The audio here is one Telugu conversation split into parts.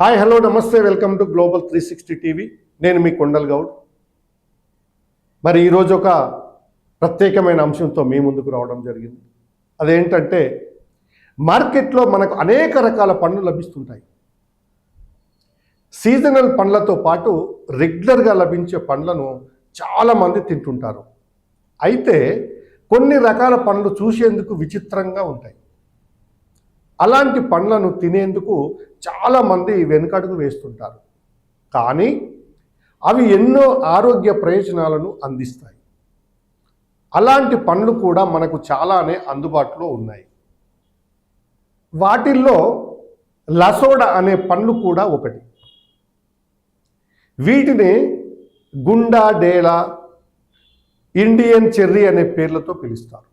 హాయ్ హలో నమస్తే welcome to global three sixty TV. నేను మీ కొండల్ గౌడ్. మరి ఈరోజు ఒక ప్రత్యేకమైన అంశంతో మీ ముందుకు రావడం జరిగింది. అదేంటంటే మార్కెట్లో మనకు అనేక రకాల పండ్లు లభిస్తుంటాయి. సీజనల్ పండ్లతో పాటు రెగ్యులర్గా లభించే పండ్లను చాలామంది తింటుంటారు. అయితే కొన్ని రకాల పండ్లు చూసేందుకు విచిత్రంగా ఉంటాయి. అలాంటి పండ్లను తినేందుకు చాలామంది వెనుకడుగు వేస్తుంటారు. కానీ అవి ఎన్నో ఆరోగ్య ప్రయోజనాలను అందిస్తాయి. అలాంటి పండ్లు కూడా మనకు చాలానే అందుబాటులో ఉన్నాయి. వాటిల్లో లసోడ అనే పండ్లు కూడా ఒకటి. వీటిని గుండా డేలా ఇండియన్ చెర్రీ అనే పేర్లతో పిలుస్తారు.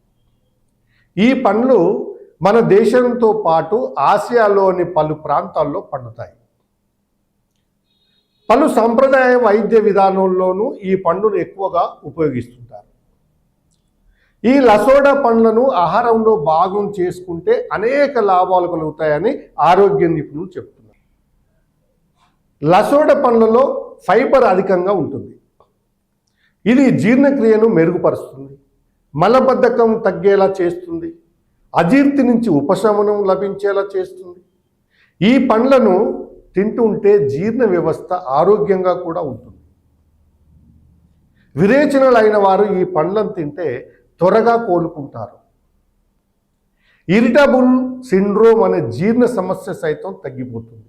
ఈ పండ్లు మన దేశంతో పాటు ఆసియాలోని పలు ప్రాంతాల్లో పండుతాయి. పలు సంప్రదాయ వైద్య విధానంలోనూ ఈ పండును ఎక్కువగా ఉపయోగిస్తుంటారు. ఈ లసోడా పండ్లను ఆహారంలో భాగం చేసుకుంటే అనేక లాభాలు కలుగుతాయని ఆరోగ్య నిపుణులు చెప్తున్నారు. లసోడా పండ్లలో ఫైబర్ అధికంగా ఉంటుంది. ఇది జీర్ణక్రియను మెరుగుపరుస్తుంది. మలబద్ధకం తగ్గేలా చేస్తుంది. అజీర్తి నుంచి ఉపశమనం లభించేలా చేస్తుంది. ఈ పండ్లను తింటుంటే జీర్ణ వ్యవస్థ ఆరోగ్యంగా కూడా ఉంటుంది. విరేచనలైన వారు ఈ పండ్లను తింటే త్వరగా కోలుకుంటారు. ఇరిటబుల్ సిండ్రోమ్ అనే జీర్ణ సమస్య సైతం తగ్గిపోతుంది.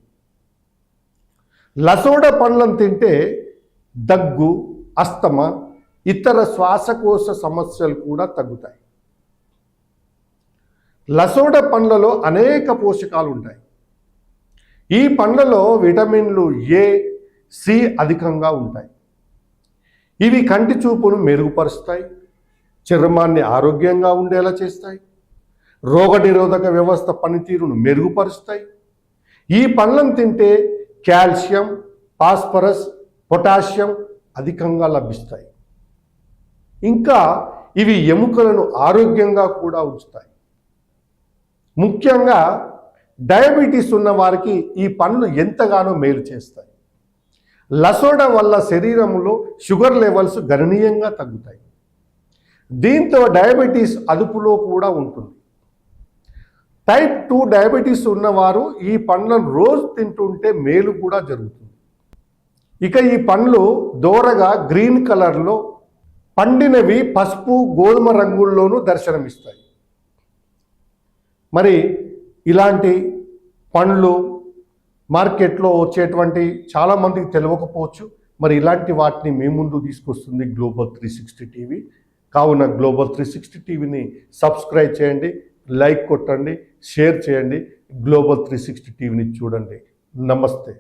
లసోడ పండ్లను తింటే దగ్గు అస్తమ ఇతర శ్వాసకోశ సమస్యలు కూడా తగ్గుతాయి. లసోడ పండ్లలో అనేక పోషకాలు ఉంటాయి ఈ పండ్లలో విటమిన్లు ఏ సి అధికంగా ఉంటాయి. ఇవి కంటి చూపును మెరుగుపరుస్తాయి చర్మాన్ని ఆరోగ్యంగా ఉండేలా చేస్తాయి రోగనిరోధక వ్యవస్థ పనితీరును మెరుగుపరుస్తాయి. ఈ పండ్లను తింటే కాల్షియం ఫాస్ఫరస్ పొటాషియం అధికంగా లభిస్తాయి. ఇంకా ఇవి ఎముకలను ఆరోగ్యంగా కూడా ఉంచుతాయి. ముఖ్యంగా డయాబెటీస్ ఉన్న వారికి ఈ పండ్లు ఎంతగానో మేలు చేస్తాయి. లసోడా వల్ల శరీరంలో షుగర్ లెవెల్స్ గణనీయంగా తగ్గుతాయి. దీంతో డయాబెటీస్ అదుపులో కూడా ఉంటుంది. టైప్ టూ డయాబెటీస్ ఉన్నవారు ఈ పండ్లను రోజు తింటుంటే మేలు కూడా జరుగుతుంది. ఇక ఈ పండ్లు దోరగా గ్రీన్ కలర్లో పండినవి పసుపు గోధుమ రంగుల్లోనూ దర్శనమిస్తాయి. మరి ఇలాంటి పండ్లు మార్కెట్లో వచ్చేటువంటి చాలామందికి తెలియకపోవచ్చు మరి ఇలాంటి వాటిని మీ ముందు తీసుకొస్తుంది గ్లోబల్ త్రీ సిక్స్టీ టీవీ కావున గ్లోబల్ త్రీ సిక్స్టీ టీవీని సబ్స్క్రైబ్ చేయండి లైక్ కొట్టండి షేర్ చేయండి. గ్లోబల్ త్రీ సిక్స్టీ టీవీని చూడండి. నమస్తే.